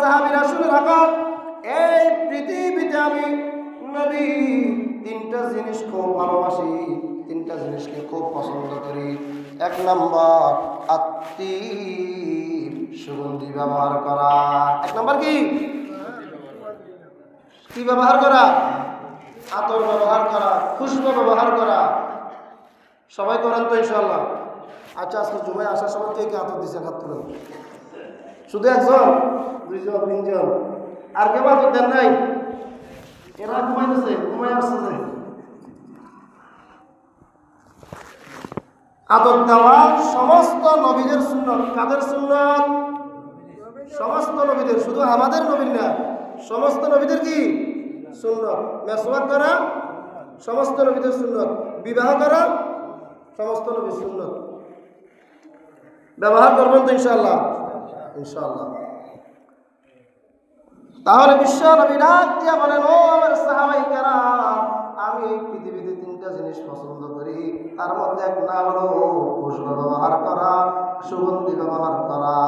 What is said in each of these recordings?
সাহাবীরা শুনে রাখো এই পৃথিবীতে আমি নবী তিনটা জিনিস খুব ভালোবাসি, তিনটা জিনিসকে খুব পছন্দ করি। এক নম্বর আত্মীর সুগন্ধি ব্যবহার করা। এক নম্বর কি? কি ব্যবহার করা? আতর ব্যবহার করা, খুশবু ব্যবহার করা। সবাই করেন তো ইনশাল্লাহ আচ্ছা আজকে জুমায় আসার সময় কে কে আতর দিচ্ছেন হাত তুলেন। শুধু একজন, দুইজন, তিনজন। আর কেউ আতর দেন নাই? এরা ঘুমাইতেছে, ঘুমাই আসতেছে আদর দেওয়া সমস্ত নবীদের সুন্নত। কাদের সুন্নত? সমস্ত নবীদের, শুধু আমাদের নবীর না, সমস্ত নবীদের কি? সুন্নত। মেসওয়াক করা, সমস্ত নবীদের সুন্নত। বিবাহ করা, সমস্ত নবীর সুন্নত। ব্যবহার করবেন তো ইনশাল্লাহ ইনশাল্লাহ তাহলে বিশ্ব নবী ডাক দিয়া বলেন, ও আমার সাহাবাই কারাম, আমি এই পৃথিবীতে তিনটা জিনিস পছন্দ করি। তার মধ্যে এক না হলো খুশবু ব্যবহার করা, সুগন্ধি ব্যবহার করা।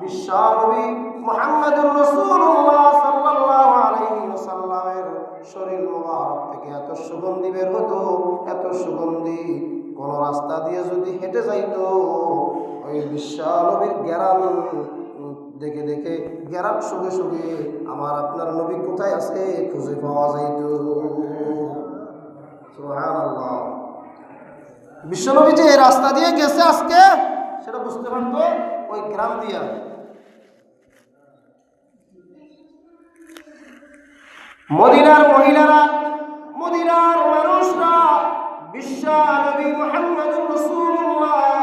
বিশ্ব নবী মুহাম্মদুর সাল্লাল্লাহু আলাইহি ওয়াসাল্লামের শরীর মোবারক থেকে এত সুগন্ধি বের হতো, এত সুগন্ধি কোন রাস্তা দিয়ে যদি হেঁটে যাইতো ওই বিশ্ব নবীর জ্ঞান দেখে দেখে গেরার সঙ্গে সঙ্গে আমার আপনার নবী কোথায় আছে খুঁজে পাওয়া যাইত। বিশ্বনবী যে এই রাস্তা দিয়ে গেছে আজকে, সেটা বুঝতে পারতো ওই গ্রাম দিয়া। মদিনার মহিলারা, মদিনার মানুষরা বিশ্ব নবী মুহাম্মদুর রাসূলুল্লাহ।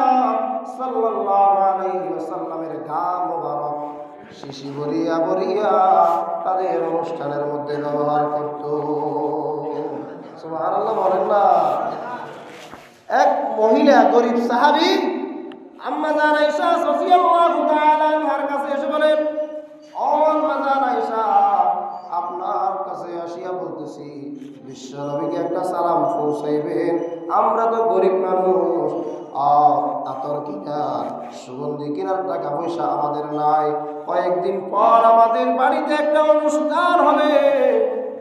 সাল্লাল্লাহু গাম মোবারক, শিশি ভরিয়া ভরিয়া তাদের অনুষ্ঠানের মধ্যে ব্যবহার করত। বলেন না। এক মহিলা, গরিব সাহাবী, আম্মা জান আয়েশা কাছে এসে বলেন, ও আম্মা জান আপনার কাছে আসিয়া বলতেছি বিশ্ব নবীকে একটা সালাম পৌঁছাইবেন। আমরা তো গরিব মানুষ। আর আতর কিনার সুগন্ধি কেনার টাকা পয়সা আমাদের নাই। কয়েকদিন পর আমাদের বাড়িতে একটা অনুষ্ঠান হবে।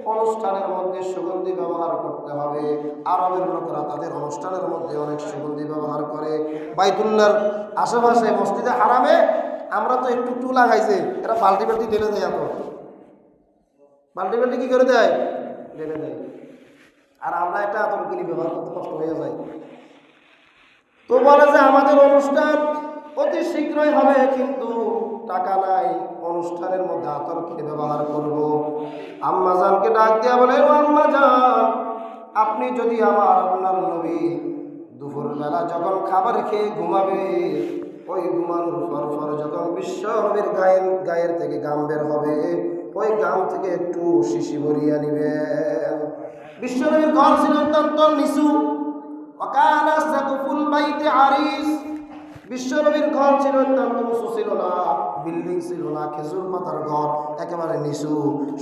অনুষ্ঠানের মধ্যে সুগন্ধি ব্যবহার করতে হবে। আরবের লোকরা তাদের অনুষ্ঠানের মধ্যে অনেক সুগন্ধি ব্যবহার করে। বাইতুল্লার আশেপাশে মসজিদে হারামে আমরা তো একটু টু লাগাইছে এরা বাল্টি বাল্টি ঢেলে দেয় এত। বাল্টি বাল্টি কি করে দেয়? ঢেলে দেয়। আর আমরা এটা আতর ব্যবহার করতে কষ্ট হয়ে যায়। তো বলে যে আমাদের অনুষ্ঠান অতি শীঘ্রই হবে, কিন্তু টাকা নাই, অনুষ্ঠানের মধ্যে আতর কিনে ব্যবহার করব। আম্মাজানকে ডাক দিয়া বলে, ও আম্মাজান, আপনি যদি আমার আপনার নবী দুপুরবেলা যখন খাবার খেয়ে ঘুমাবে, ওই ঘুমানোর পর পর যখন বিশ্ব নবীর গায়ের গায়ের থেকে গাম বের হবে, ওই গাম থেকে একটু শিশি ভরিয়া নিবেন। বিশ্বনবীর ঘর ছিল অত্যন্ত নিচু। সাকুফুল বাইতে আরিস বিশ্বনবীর ঘর ছিল অত্যন্ত উঁচু ছিল না, বিল্ডিং ছিল না, খেজুর পাতার ঘর একেবারে নিচু।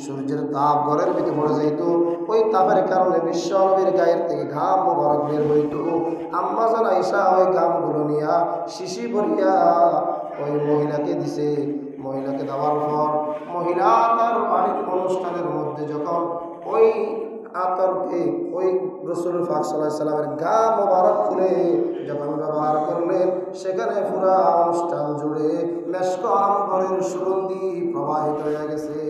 সূর্যের তাপ ঘরের ভিতরে পড়ে যাইত। ওই তাপের কারণে বিশ্বনবীর গায়ের থেকে ঘাম মোবারক বের হইত। আম্মা জানা ঈশা ওই ঘামগুলো নিয়া শিশি ভরিয়া ওই মহিলাকে দিছে। মহিলাকে দেওয়ার পর মহিলা তার বাড়ির অনুষ্ঠানের মধ্যে যখন ওই আতরকে ওই রসুল ফাক সাল্লামের গা মোবারক ফুলে যখন ব্যবহার করলেন, সেখানে পুরা অনুষ্ঠান জুড়ে মেশক আম্বরের সুগন্ধি প্রবাহিত হয়ে গেছে।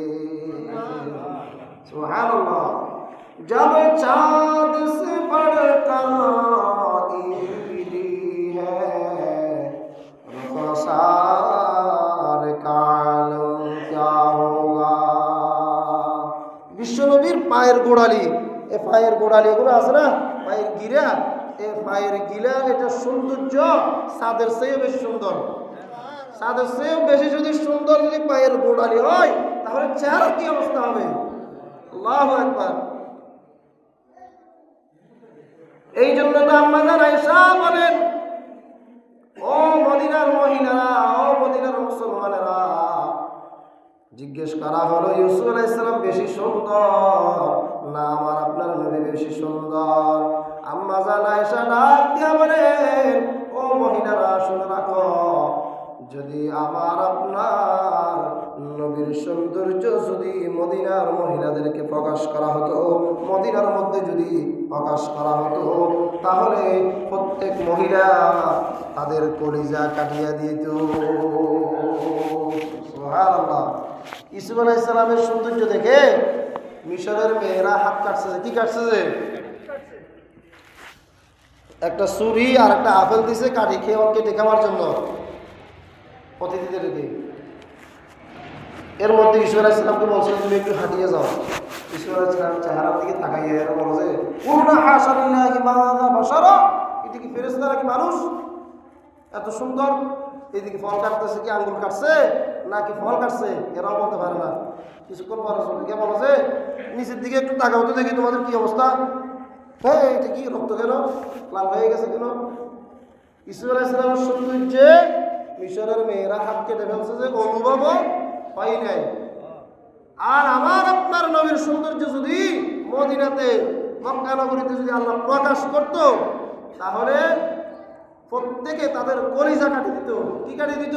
যাবে চাঁদ সে বড় কারি হ্যাঁ কাল, ক্যা হোগা? বিশ্বনবীর পায়ের গোড়ালি এ পায়ের গোড়ালি এগুলো আছে না? পায়ের গিরা। এ পায়ের গিলা, এটা সৌন্দর্য সাদের চেয়েও বেশি সুন্দর। সাদের চেয়েও বেশি যদি সুন্দর যদি পায়ের গোড়ালি হয়, তাহলে চেহারা কি অবস্থা হবে? আল্লাহ একবার এই জন্য তো আম্মাজান আয়েশা বলেন, ও মদিনার মহিলারা, ও মদিনার মুসলমানেরা, জিজ্ঞেস করা হলো, ইউসুফ আলাইসালাম বেশি সুন্দর। না আমার আপনার নবী বেশি সুন্দর। আম্মা জান আয়েশা ডাক দিয়া বলেন, ও মহিলারা, শুনে রাখো, যদি আমার আপনার নবীর সৌন্দর্য যদি মদিনার মহিলাদেরকে প্রকাশ করা হতো, মদিনার মধ্যে যদি প্রকাশ করা হতো, তাহলে প্রত্যেক মহিলা তাদের কলিজা কাটিয়ে দিত। ইসুফ আলাইহিস সালামের সৌন্দর্য দেখে মিশরের মেয়েরা হাত কাটছে কি কাটছে যে? একটা ছুরি আর একটা আপেল দিছে কাটি খেয়ে কেটে খাওয়ার জন্য। অতিথিদেরকে এর মধ্যে ঈশ্বর ইসলামকে বলছিল তুমি একটু হাঁটিয়ে যাও। ঈশ্বর ইসলাম চেহারার দিকে তাকাইয়ে এরা বলো যে এটা কি নাকি মানুষ? এত সুন্দর। এদিকে ফল কাটতেছে কি আঙ্গুল কাটছে? নাকি ফল কাটছে? এরাও বলতে পারে না। কিছুক্ষণ পরে কে বলো যে, নিচের দিকে একটু তাকাও তো দেখি তোমাদের কি অবস্থা। হ্যাঁ এটা কি রক্ত কেন? লাল হয়ে গেছে কেন? ঈশ্বর ইসলামের সৌন্দর্যে মিশরের মেয়েরা হাত কেটে ফেলছে যে অনুভবও হয় নাই। আর আমার আপনার নবীর সৌন্দর্য যদি মদিনাতে, মক্কা নগরীতে যদি আল্লাহ প্রকাশ করত, তাহলে প্রত্যেকে তাদের কলিজা কাটি দিত। কি কাটি দিত?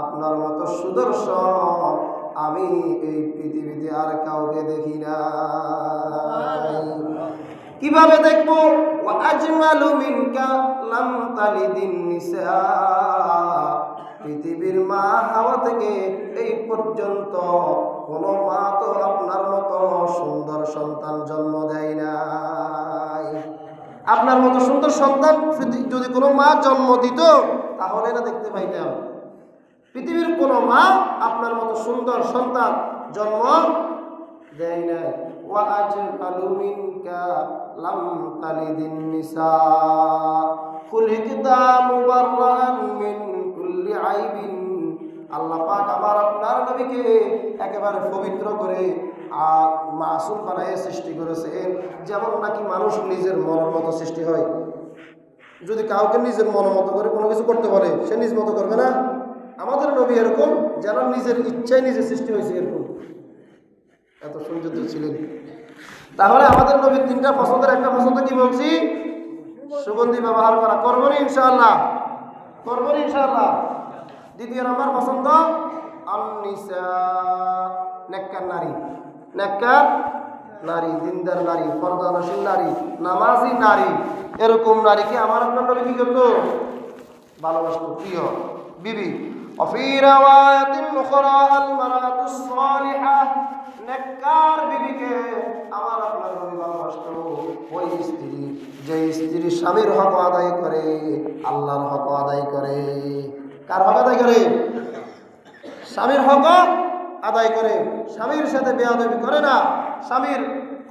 আপনার মতো সুদর্শন আমি এই পৃথিবীতে আর কাউকে দেখি না। কীভাবে দেখব? আজমালু মিনকা লাম তালিদিন নিসা। পৃথিবীর মা হাওয়া থেকে এই পর্যন্ত কোনো মা তো আপনার মতো সুন্দর সন্তান জন্ম দেয় নাই। আপনার মতো সুন্দর সন্তান যদি কোনো মা জন্ম দিত, তাহলে এটা দেখতে পাইতাম। পৃথিবীর কোনো মা আপনার মতো সুন্দর সন্তান জন্ম দেয় নাই। আপনার একেবারে পবিত্র করে আর সৃষ্টি করেছেন, যেমন নাকি মানুষ নিজের মনের মতো সৃষ্টি হয়। যদি কাউকে নিজের মন মতো করে কোনো কিছু করতে পারে সে নিজ মতো করবে না? আমাদের নবী এরকম যেন নিজের ইচ্ছায় নিজে সৃষ্টি হয়েছে এরকম। এত সৌন্দর্য ছিলেন। তাহলে আমাদের নবীর তিনটা পছন্দের একটা পছন্দ কি বলছি? সুগন্ধি ব্যবহার করা। করবনি ইনশাআল্লাহ। করবনি ইনশাআল্লাহ। দ্বিতীয় নম্বর পছন্দ? নারী। নেককার নারী, দিনদার নারী, পর্দানশীল নারী, নামাজি নারী। এরকম নারীকে আমার আপনার নবী কি করতো? ভালোবাসতো। প্রিয়। বিবি وفي رواية أخرى المرأة الصالحة নেককার বিবিকে আমার আপনার নবী ভালোবাসত ওই স্ত্রী যে স্ত্রী স্বামীর হক আদায় করে আল্লাহর হক আদায় করে কার হক আদায় করে স্বামীর হক আদায় করে স্বামীর সাথে বেয়াদবি করে না স্বামীর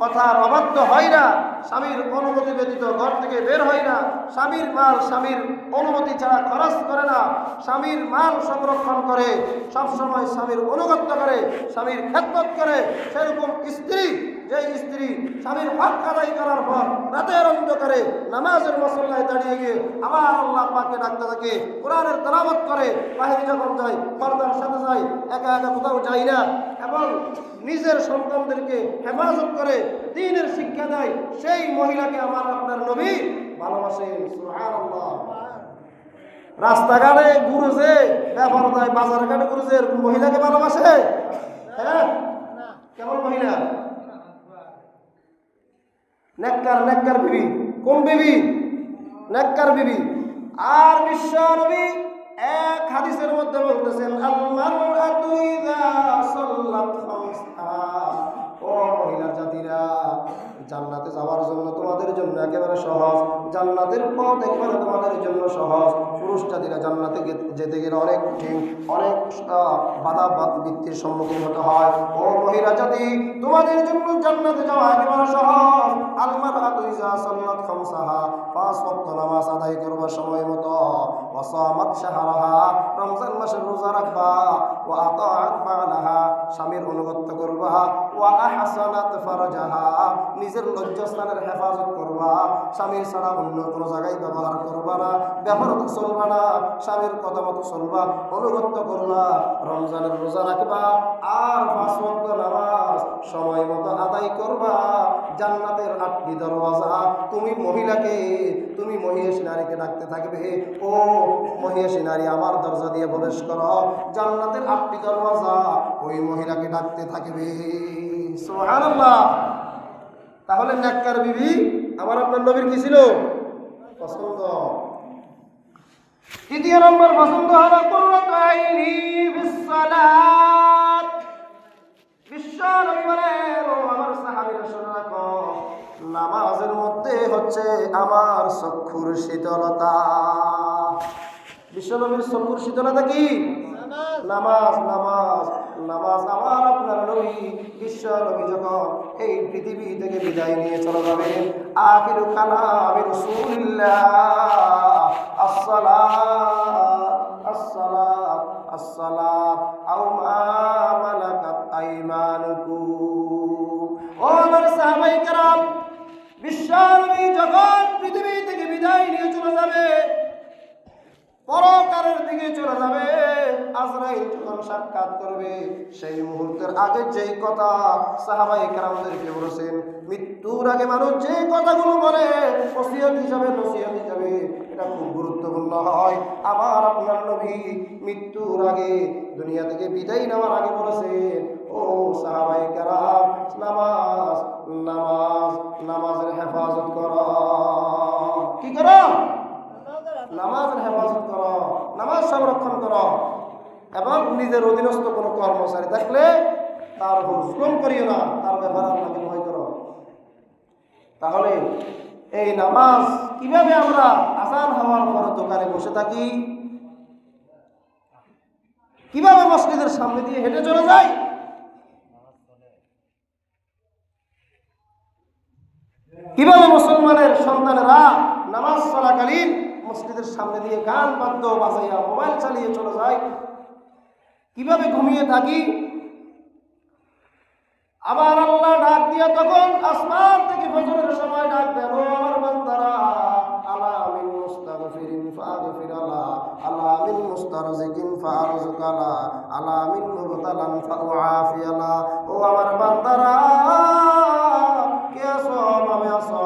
কথার অবাধ্য হয় না স্বামীর অনুমতি ব্যতীত ঘর থেকে বের হয় না। স্বামীর মাল স্বামীর অনুমতি ছাড়া খরচ করে না। স্বামীর মাল সংরক্ষণ করে, সবসময় স্বামীর অনুগত্য করে, স্বামীর খেদমত করে। সেরকম স্ত্রী যে স্ত্রী স্বামীর হক আদায় করার পর রাতের অন্ধকারে নামাজের মসল্লায় দাঁড়িয়ে গিয়ে আবার আল্লাহ পাকে ডাকতে থাকে, কোরআনের তেলাবত করে, বাহিরে যখন যায়, পর্দার সাথে যায়, একা একা কোথাও যায় না এবং নিজের সন্তানদেরকে হেফাজত করে, দিনের শিক্ষা দেয়, সেই মহিলাকে আমার আপনার নবী ভালোবাসেন রাস্তাঘাটে ঘুরেছে ব্যাপার দেয় বাজার ঘাটে ঘুরেছে মহিলাকে ভালোবাসে? হ্যাঁ? কেমন মহিলা? নেককার নেককার বিবি। কোন বিবি? নেককার বিবি। আর বিশ্ব নবী এক হাদিসের মধ্যে বলতেছেন ও মহিলা জাতিরা, জান্নাতে যাওয়ার জন্য তোমাদের জন্য একেবারে সহজ, জান্নাতের পথ একেবারে তোমাদের জন্য সহজ। পুরুষ জাতিরা জান্নাতে যেতে গেলে অনেক কঠিন, অনেক বাধা বৃত্তির সম্মুখীন হতে হয়। ও মহিলা জাতি, তোমাদের জন্য জান্নাতে যাওয়া একেবারে সহজ। আলমার আতুইজা সাল্লাত খামসাহা, পাঁচ ওয়াক্ত নামাজ আদায় করবার সময় মতো। ওয়াসামাত শাহরাহা, রমজান মাসের রোজা রাখবা। ওয়া আতাআত বালাহা স্বামীর অনুগত্য করবা। নিজের লজ্জাস্থানের হেফাজত করবা, স্বামীর ছাড়া অন্য কোনো জায়গায় ব্যবহার করবা না, ব্যবহার তো চলবা না, স্বামীর কথা মতো চলবা অনুগত্য করবা, রমজানের রোজা রাখবা, আর পাঁচ নামাজ সময় মতো আদায় করবা। জান্নাতের আটটি দরওয়াজা, তুমি মহিলাকে, তুমি মহিষী নারীকে ডাকতে থাকবে। ও মহিষী নারী, আমার দরজা দিয়ে প্রবেশ করো। জান্নাতের আটটি দরওয়াজা, ওই মহিলাকে ডাকতে থাকবে। তাহলে নেককার বিবি, আমার আপনার নবীর কি ছিল? পছন্দ। তৃতীয় নম্বর, পছন্দ হলো কুররাত আইনি বিসসালাত। নামাজের মধ্যে হচ্ছে আমার চক্ষুর শীতলতা। বিশ্বনবীর চক্ষুর শীতলতা কি? নামাজ নামাজ নামাজ আমার আপনার নবী বিশ্ব নবী যখন এই পৃথিবী থেকে বিদায় নিয়ে চলে যাবেন, আখিরু কালামি রাসূলিল্লাহ, আসসালাত আসসালাত। আসসালাত আও মা মালাকাত আইমানুকুম ও আমার সাহাবাই کرام বিশ্বনবী যখন পৃথিবী থেকে বিদায় নিয়ে চলে যাবে পরকারের দিকে চলে যাবে। আজরাইল যখন সাক্ষাৎ করবে, সেই মুহূর্তের আগে যেই কথা সাহাবাই কেরামদেরকে বলেছেন, মৃত্যুর আগে মানুষ যে কথাগুলো বলে, ওসিয়ত হিসাবে নসিহত হিসাবে, এটা খুব গুরুত্বপূর্ণ হয়। আমার আপনার নবী মৃত্যুর আগে, দুনিয়া থেকে বিদায় নেওয়ার আগে বলেছেন, ও সাহাবাই কেরাম নামাজ নামাজ, নামাজের হেফাজত কর। কি করো? নামাজের হেফাজত করো নামাজ সংরক্ষণ করো এবং নিজের অধীনস্থ কোনো কর্মচারী থাকলে তার উপর জুলুম করিও না, তার ব্যাপারে আপনাকে ভয় করো। তাহলে এই নামাজ কীভাবে আমরা আসান হওয়ার পর দোকানে বসে থাকি? কীভাবে মসজিদের সামনে দিয়ে হেঁটে চলে যাই কীভাবে মুসলমানের সন্তানেরা নামাজ চলাকালীন মসজিদের সামনে দিয়ে গান বাদ্য বাজাইয়া মোবাইল চালিয়ে চলে যায়। কীভাবে ঘুমিয়ে থাকি? আবার আল্লাহ ডাক দিয়া তখন আসমান থেকে ফজরের সময় ডাক দেন আমার বান্দারা, আলা মুস্তাগফিরিন ফাগফির আলা আলা মুস্তারজিকিন ফারজুক আলা আলা মুবতালান ফাউআফি আলা। ও আমার বান্দারা, কে আছো? ভাবে আছো?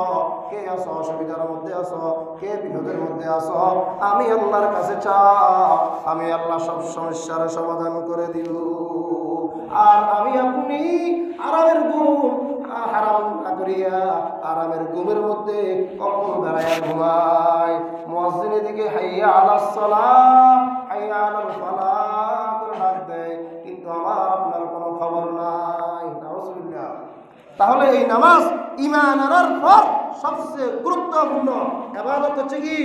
কে আছো? অসুবিধার মধ্যে আছো? কে বিপদের মধ্যে আছো? আমি আল্লাহর কাছে চাও আমি আল্লাহ সব সমস্যার সমাধান করে দিব। আর আমি আপনি আরামের আ- হারাম না করিয়া আরামের ঘুমের মধ্যে বেড়াইয়া ঘুমাই। মসজিদের দিকে হাইয়া আলাস হাইয়া আলাল করে ডাক দেয়। কিন্তু আমার আপনার কোনো খবর নাই। তাহলে এই নামাজ ইমান আনার পর সবচেয়ে গুরুত্বপূর্ণ এবাদত হচ্ছে কি?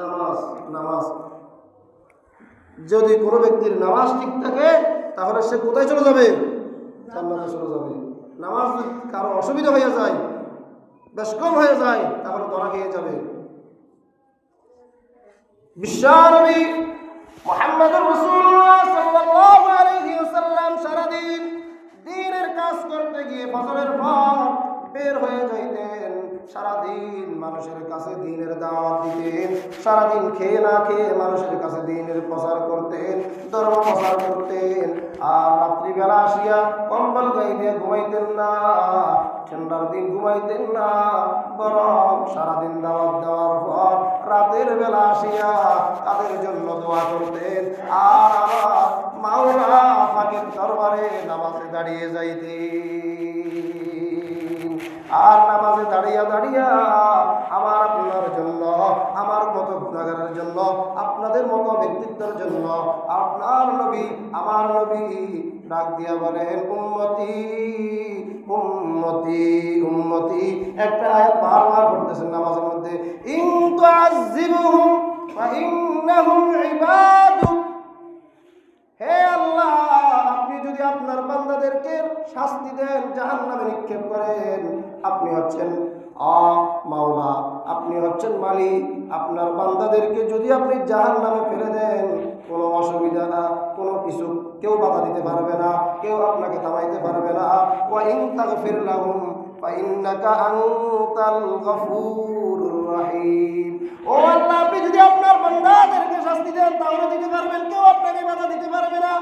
নামাজ নামাজ। যদি কোনো ব্যক্তির নামাজ ঠিক থাকে, তাহলে সে কোথায় চলে যাবে? জান্নাতে চলে যাবে। নামাজ কারও অসুবিধা হয়ে যায়, বেশ কম হয়ে যায়, তাহলে ধরা খেয়ে যাবে। বিশ্বনবী মোহাম্মদুর রাসূলুল্লাহ সাল্লাল্লাহু আলাইহি ওয়াসাল্লাম সারাদিন দিনের কাজ করতে গিয়ে ফজরের পর বের হয়ে যাইতেন, সারাদিন মানুষের কাছে দিনের দাওয়াত দিতেন, সারাদিন খেয়ে না খেয়ে মানুষের কাছে দিনের প্রচার করতেন, ধর্ম প্রচার করতেন। আর রাত্রিবেলা আসিয়া কম্বল গাইতে ঘুমাইতেন না, ঠান্ডার দিন ঘুমাইতেন না, বরং সারাদিন দাওয়াত দেওয়ার পর রাতের বেলা আসিয়া তাদের জন্য দোয়া করতেন। আর আমার ফাঁকের দরবারে নামাজে দাঁড়িয়ে যাইতেন। আর নামাজে দাঁড়িয়া দাঁড়িয়া আমার আপনার জন্য, আমার মতো গুণাগারের জন্য, আপনাদের মতো ব্যক্তিত্বের জন্য আপনার নবী, আমার নবী ডাক দিয়া বলেন উন্মতি উন্মতি উন্মতি একটা আয়াত বারবার পড়তেছেন নামাজের মধ্যে হে আল্লাহ, আপনি যদি আপনার বান্দাদেরকে শাস্তি দেন জাহান নামে নিক্ষেপ করেন আপনি হচ্ছেন আ মাওলা, আপনি হচ্ছেন মালিক। আপনার বান্দাদেরকে যদি আপনি জাহান নামে ফেলে দেন, কোনো অসুবিধা না, কোনো কিছু কেউ বাধা দিতে পারবে না, কেউ আপনাকে থামাইতে পারবে না। ওয়া ইন তাগফির লাহুম ফাইন্নাকা আনতাল গফুরুর রহিম। ও আপনি যদি আপনার বান্দাদেরকে শাস্তি দেন দিতে পারবেন, কেউ আপনাকে দিতে পারবে না।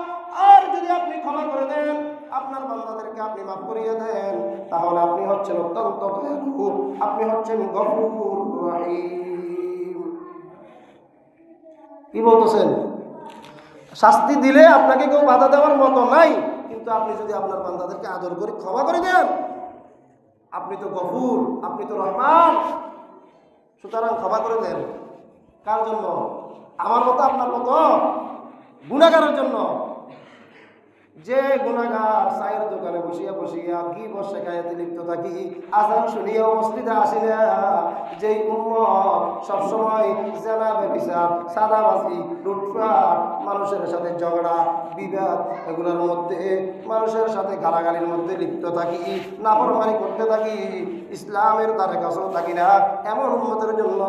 আর যদি আপনি ক্ষমা করে দেন আপনার বান্দাদেরকে আপনি মাফ করিয়ে দেন, তাহলে আপনি হচ্ছেন অত্যন্ত দয়ালু, আপনি হচ্ছেন গফুর রহিম। কি বলতেছেন? শাস্তি দিলে আপনাকে কেউ বাধা দেওয়ার মতো নাই, কিন্তু আপনি যদি আপনার বান্দাদেরকে আদর করে ক্ষমা করে দেন, আপনি তো গফুর, আপনি তো রহমান, সুতরাং ক্ষমা করে দেন। কার জন্য? আমার মতো, আপনার মতো? গুণাগারের জন্য? যে গুণাগার চায়ের দোকানে বসিয়া বসিয়া কি বসে গায়েতে লিপ্ত থাকি? আজান শুনিয়া মসজিদে আসি না যেই উম্মত সবসময় জেনা ব্যবিচার সাদাবাজি, লুটপাট, মানুষের সাথে ঝগড়া, বিবাদ, এগুলোর মধ্যে, মানুষের সাথে গালাগালির মধ্যে লিপ্ত থাকি, নাফরমানি করতে থাকি, ইসলামের দ্বারে কাছেও থাকি না। এমন উন্মতের জন্য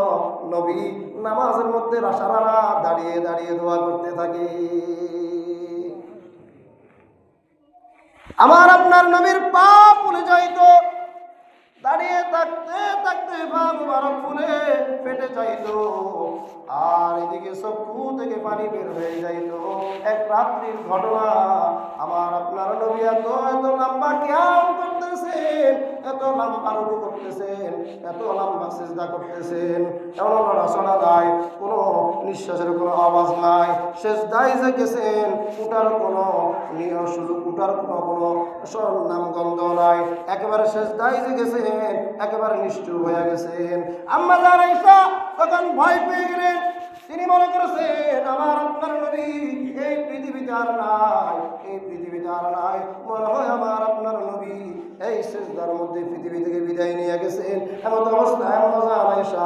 নবী নামাজের মধ্যে রাত দাঁড়িয়ে দাঁড়িয়ে দোয়া করতে থাকি। আমার আপনার নবীর পা ফুলে যাইত দাঁড়িয়ে থাকতে থাকতে পা মুবারক ফুলে ফেটে যাইত। আর এদিকে সব কু থেকে পানি বের হয়ে যাইত। এক রাত্রির ঘটনা আমার আপনার নবী এত এত লম্বা খেয়াল করতেছেন, এত লম্বা রুকু করতেছেন, এত লম্বা চেষ্টা করতেছেন। এমন নড়াচড়া নাই, কোনো নিঃশ্বাসের কোনো আওয়াজ নাই। শেষ দায় যে গেছেন উঠার কোনো সুযোগ, উঠার কোনো কোনো নাম গন্ধ নাই। একেবারে শেষ দায় যে গেছেন একেবারে নিষ্ঠুর হয়ে গেছেন। আম্মা জানাইসা তখন ভয় পেয়ে গেলেন। তিনি মনে করেছেন, আমার আপনার নবী এই পৃথিবীতে আর নাই, এই পৃথিবীতে আর নাই। মনে হয় আমার আপনার নবী এই শেষদার মধ্যে পৃথিবী থেকে বিদায় নিয়ে গেছেন। এমন অবস্থায় মজা আলাইসা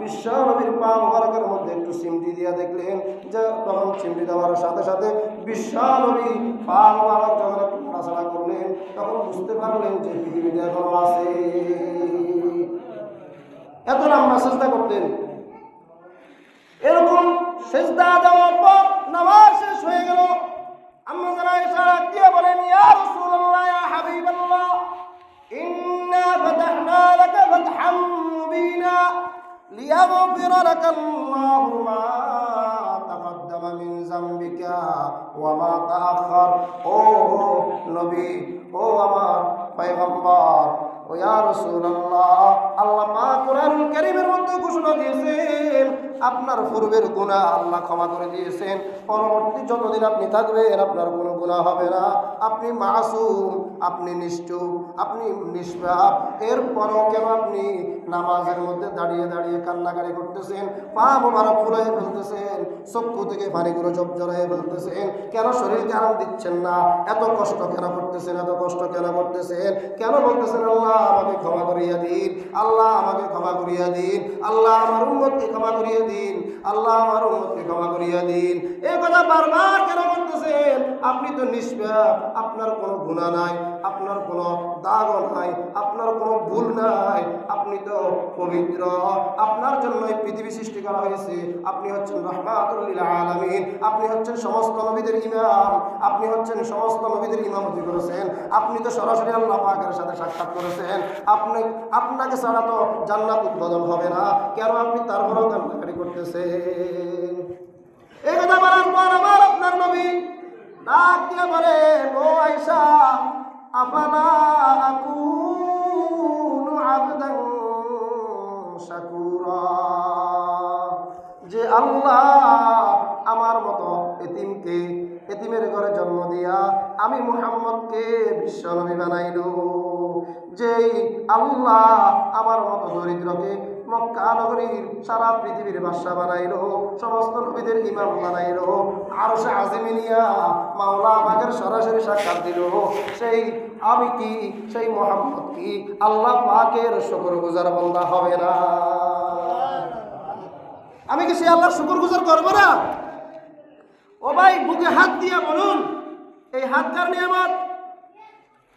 বিশ্ব নবীর পা মোবারকের মধ্যে একটু সিমটি দিয়া দেখলেন। যে তখন সিমটি দেওয়ার সাথে সাথে বিশ্ব নবী পা মোবারক যখন একটু নড়াচড়া করলেন, তখন বুঝতে পারলেন যে পৃথিবীতে এখনও আছে। এত লম্বা চেষ্টা করতেন। এরকম সেজদা দেওয়ার মুবিনা লিয়াগফির লাকা আল্লাহু মা তাকদ্দাম মিন যামবিকা ওয়া মা তাআখার ও নবী ও আমার আপনার পূর্বের গুনাহ আল্লাহ ক্ষমা করে দিয়েছেন। পরবর্তী যতদিন আপনি থাকবেন, আপনার কোনো গুনাহ হবে না। আপনি মাসুম, আপনি নিষ্ঠুর, আপনি নিষ্পাপ। এরপরও কেন আপনি নামাজের মধ্যে দাঁড়িয়ে দাঁড়িয়ে কান্নাকারি করতেছেন? পা মোবারক ফুলাই ফেলতেছেন, চক্ষু থেকে পানিগুলো জব জড়াই ফেলতেছেন। কেন শরীরকে আরাম দিচ্ছেন না? এত কষ্ট কেন করতেছেন? এত কষ্ট কেন করতেছেন? কেন বলতেছেন, আল্লাহ আমাকে ক্ষমা করিয়া দিন, আল্লাহ আমাকে ক্ষমা করিয়া দিন, আল্লাহ আমার উন্মতকে ক্ষমা করিয়া দিন, আল্লাহ আমার উন্মতকে ক্ষমা করিয়া দিন। এই কথা বারবার কেন বলতেছেন? আপনি তো নিষ্পাপ, আপনার কোনো গুণা নাই। আপনার কোনো দাগও নাই, আপনার কোনো ভুল নাই। আপনি তো পবিত্র। আপনার জন্য এই পৃথিবী সৃষ্টি করা হয়েছে। আপনি হচ্ছেন রহমাতুল্লিল আলামিন। আপনি হচ্ছেন সমস্ত নবীদের ইমাম। আপনি হচ্ছেন সমস্ত নবীদের ইমামতি করেছেন। আপনি তো সরাসরি আল্লাহ পাকের সাথে সাক্ষাৎ করেছেন। আপনি, আপনাকে ছাড়া তো জান্নাত উদ্বোধন হবে না। কেন আপনি তারপরেও কান্নাকাটি করতেছেন? এই কথা বলার পর আমার আপনার নবী ডাক দিয়ে বলেন ও আয়সা আফালা আকুনু আবদান শাকুরা যে আল্লাহ আমার মতো এতিমকে, এতিমের ঘরে জন্ম দিয়া আমি মুহাম্মদকে বিশ্বনবী বানাইল। যেই আল্লাহ আমার মতো দরিদ্রকে মক্কা নগরীর সারা পৃথিবীর বাদশা বানাইল, সমস্ত নবীদের ইমাম বানাইল আর সে আজিমিনিয়া মাওলা আমাদের সরাসরি সাক্ষাৎ দিল, সেই আমি কি, সেই মোহাম্মদ কি? আল্লাহ পাকের শুকর গুজার বন্দা হবে না। আমি কি সেই আল্লাহর শুকর গুজার করব না? ও ভাই, বুকে হাত দিয়ে বলুন, এই হাত কার নিয়ামত?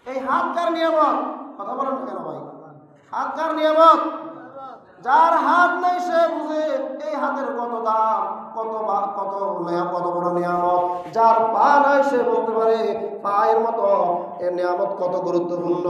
এই হাত কার নিয়ামত? কথা বলেন কেন ভাই? হাত কার নিয়ামত? যার হাত নেই সে বুঝে এই হাতের কত দাম, কত কত কত বড় নিয়ামত। যার পা নাই সে বলতে পারে, পায়ের মতো নিয়ামত কত গুরুত্বপূর্ণ?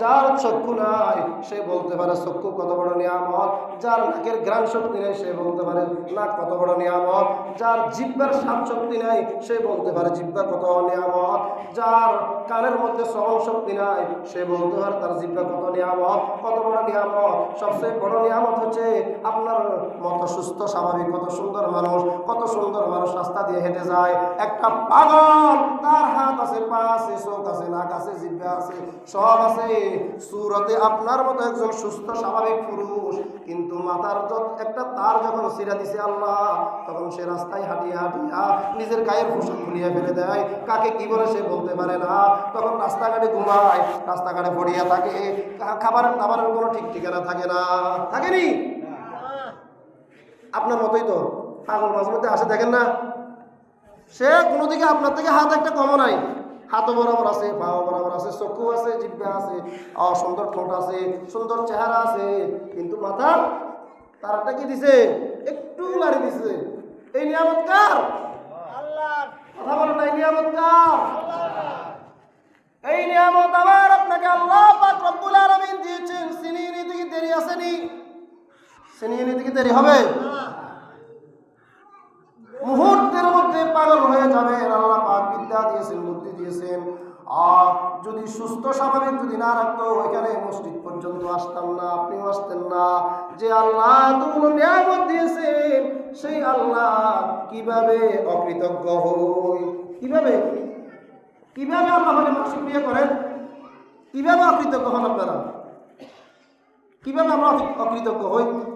যার চক্ষু নাই, সে বলতে পারে চক্ষু কত বড় নিয়ামত? যার নাকের গ্রাম শক্তি নেই, সে বলতে পারে নাক কত বড় নিয়ামত? যার জিব্বার সাত শক্তি নাই, সে বলতে পারে জিব্বা কত নিয়ামত? যার কানের মধ্যে শ্রবণ শক্তি নাই, সে বলতে পারে তার জিব্বা কত নিয়ামত? কত বড় নিয়ামত? সবচেয়ে বড় নিয়ামত হচ্ছে আপনার মতো সুস্থ, স্বাভাবিক, কত সুন্দর মানুষ, কত সুন্দর মানুষ রাস্তা দিয়ে হেঁটে যায়। একটা পাগল, তার হাত আছে, পা আছে, চোখ আছে নাক আছে জিব্বা আছে, সব আছে। সুরতে আপনার মতো একজন সুস্থ, স্বাভাবিক পুরুষ। কিন্তু মাথার একটা তার যখন সিরা দিছে আল্লাহ, তখন সে রাস্তায় হাঁটিয়ে হাঁটিয়া নিজের গায়ের পোশাক খুলিয়ে ফেলে দেয়। কাকে কি বলে সে বলতে পারে না। তখন রাস্তাঘাটে ঘুমায়, রাস্তাঘাটে পড়িয়া থাকে। খাবারের দাবারের কোনো ঠিক ঠিকানা থাকে না। থাকেনি? আপনার মতোই তো। পাগল মাঝে মধ্যে আসে, দেখেন না। সে কোনো দিকে আপনার থেকে হাত একটা কমও নাই। হাতও বরাবর আছে, পাও বরাবর আছে চক্ষু আছে, জিব্বা আছে সুন্দর ঠোঁট আছে, সুন্দর চেহারা আছে, কিন্তু মাথা তার একটা কি দিছে? একটু লাড়ি দিছে। এই নিয়ামত কার? কথা বলো না, এই নিয়ামত কার? এই নিয়ামত আমার আপনাকে আল্লাহ পাক রব্বুল আলামিন দিয়েছেন। সিনিয়ে নিতে কি দেরি আসেনি সিনিয়ে নিতে কি দেরি হবে? মুহূর্তের মধ্যে পাগল হয়ে যাবে। আল্লাহ পাক বিদ্যা দিয়েছেন, বুদ্ধি দিয়েছেন। আর যদি সুস্থ স্বাভাবিক যদি না রাখতো, ওইখানে মসজিদ পর্যন্ত আসতাম না, আপনিও আসতেন না। যে আল্লাহ এতগুলো নিয়ামত দিয়েছেন, সেই আল্লাহ কীভাবে অকৃতজ্ঞ হই? কীভাবে? কীভাবে আল্লাহ মানে শুক্রিয়া করেন? কীভাবে অকৃতজ্ঞ হন আপনারা? কীভাবে আমরা অকৃতজ্ঞ হই?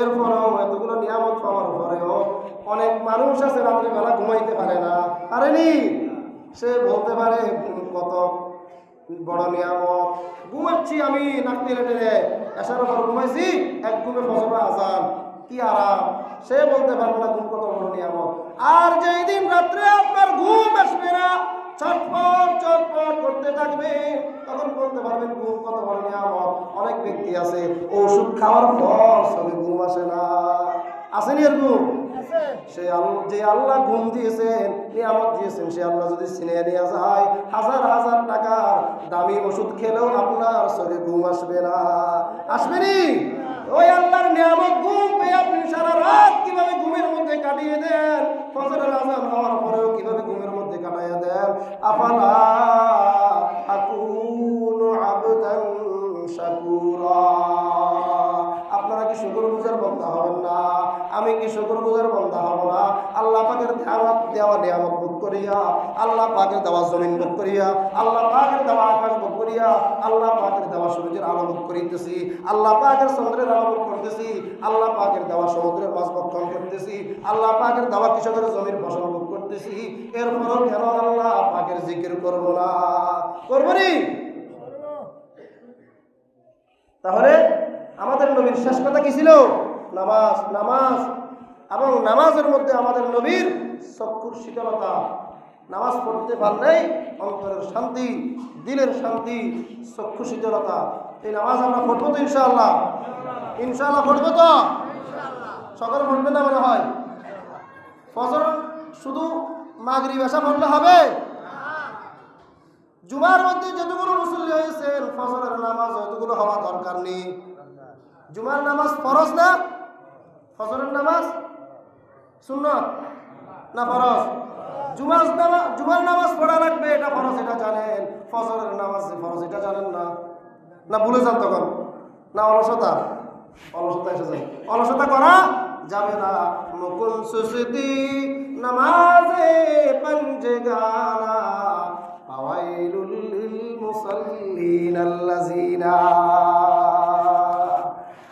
এরপরেও এতগুলো নিয়ামত পাওয়ার পরেও অনেক মানুষ আছে রাত্রিবেলা ঘুমাইতে পারে না। পারেনি সে বলতে পারে, কত বড় নিয়ামত। ঘুমাচ্ছি আমি নাক টেনে টেনে এসার পর ঘুমাইছি, এক ঘুমে ফসল আজান কি আরাম। সে বলতে পারবে না, ঘুম কত বড় নিয়ামত। আর যেই দিন রাত্রে আপনার ঘুম আসবে না ছটফট ছটফট করতে থাকবে। তখন বলতে পারবেন ঘুম কত বড় নিয়ামত। অনেক ব্যক্তি আছে ওষুধ খাওয়ার পর সবে ঘুম আসে না। আসেনি এরকম সে যে আল্লাহ ঘুম দিয়েছেন নিয়ামত দিয়েছেন সে আল্লাহ যদি চিনে নিয়ে যায় হাজার হাজার টাকার দামি ওষুধ খেলেও আপনার শরীরে ঘুম আসবে না। আসবে নি। ওই আল্লাহর নিয়ামত ঘুম পেয়ে আপনি সারা রাত কীভাবে ঘুমের মধ্যে কাটিয়ে দেন? ফজরের আজান হওয়ার পরেও কীভাবে দেন আফালা আকুনু আবদান শাকুরা আপনারা কি শুকর গুজার বন্ধা হবেন না? আমি কি শুকর গুজার বন্ধা হব না? আল্লাহ পাকের দেওয়া নিয়ামত ভোগ করিয়া, আল্লাহ পাকের দেওয়া জমিন ভোগ করিয়া, আল্লাহ পাকের দেওয়া আকাশ ভোগ করিয়া, আল্লাহ পাকের দেওয়া সূর্যের আলো ভোগ করিতেছি, আল্লাহ পাকের চন্দ্রের আলো ভোগ করতেছি, আল্লাহ পাকের দেওয়া সমুদ্রের মাছ ভক্ষণ করতেছি, আল্লাহ পাকের দেওয়া কৃষকের জমির ফসল করতেছি এরপরও কেন আল্লাহ পাকের জিকির করব না? করব নি? তাহলে আমাদের নবীর শেষ কথা কি ছিল? নামাজ নামাজ। এবং নামাজের মধ্যে আমাদের নবীর চক্ষুর শীতলতা। নামাজ পড়তে পারলেই অন্তরের শান্তি, দিলের শান্তি, চক্ষু শীতলতা। এই নামাজ আমরা পড়ব তো ইনশাআল্লাহ। ইনশাআল্লাহ পড়ব তো? সকালে পড়বে না মনে হয়? ফজর শুধু মাগরি ভাষা পড়লে হবে। জুমার মধ্যে যতগুলো মুসল্লি হয়েছেন, ফজরের নামাজ যতগুলো হওয়া দরকার নেই। জুমার নামাজ ফরজ না? ফজরের নামাজ সুন্নত না ফরজ? জুমার নামাজ জুমার নামাজ পড়া লাগবে, এটা ফরজ, এটা জানেন। ফজরের নামাজ যে ফরজ, এটা জানেন না। না ভুলে যান তখন। না অলসতা? অলসতা এসে যায়। অলসতা করা যাবে না। মুকুল সুসুতি नमाजे पंज गाना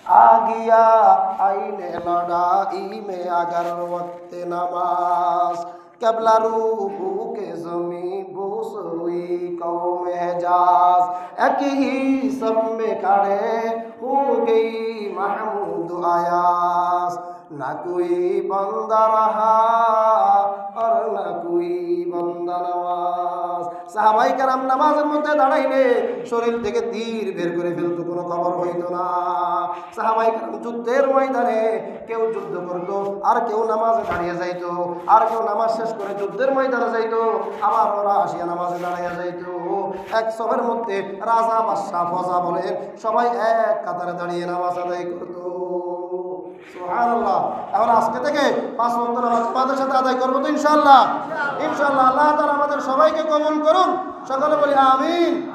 आ गया आईने लड़ाई में अगर वक्त नमाज़। कबला रूबू के जमी बूस हुई कौ एजाज। एक ही सब में खड़े हो गई महमूद आयास না কুই বন্দা না কুই বন্দা সাহাবাই কারাম নামাজের মধ্যে দাঁড়াইলে শরীর থেকে তীর বের করে ফেলতো, কোনো খবর হইতো না। সাহাবাই কারাম যুদ্ধের ময়দানে কেউ যুদ্ধ করতো, আর কেউ নামাজে দাঁড়িয়ে যাইতো, আর কেউ নামাজ শেষ করে যুদ্ধের ময়দানে যাইতো, আবার ওরা আসিয়া নামাজে দাঁড়িয়ে যাইতো। এক সবের মধ্যে রাজা, বাদশাহ, ফজা বলে সবাই এক কাতারে দাঁড়িয়ে নামাজ আদায় করতো। পাঁচ আমাদের করব তো ইনশাল্লাহ আল্লাহ আমাদের সবাইকে কমন করুন। সকলে বলি আমিন।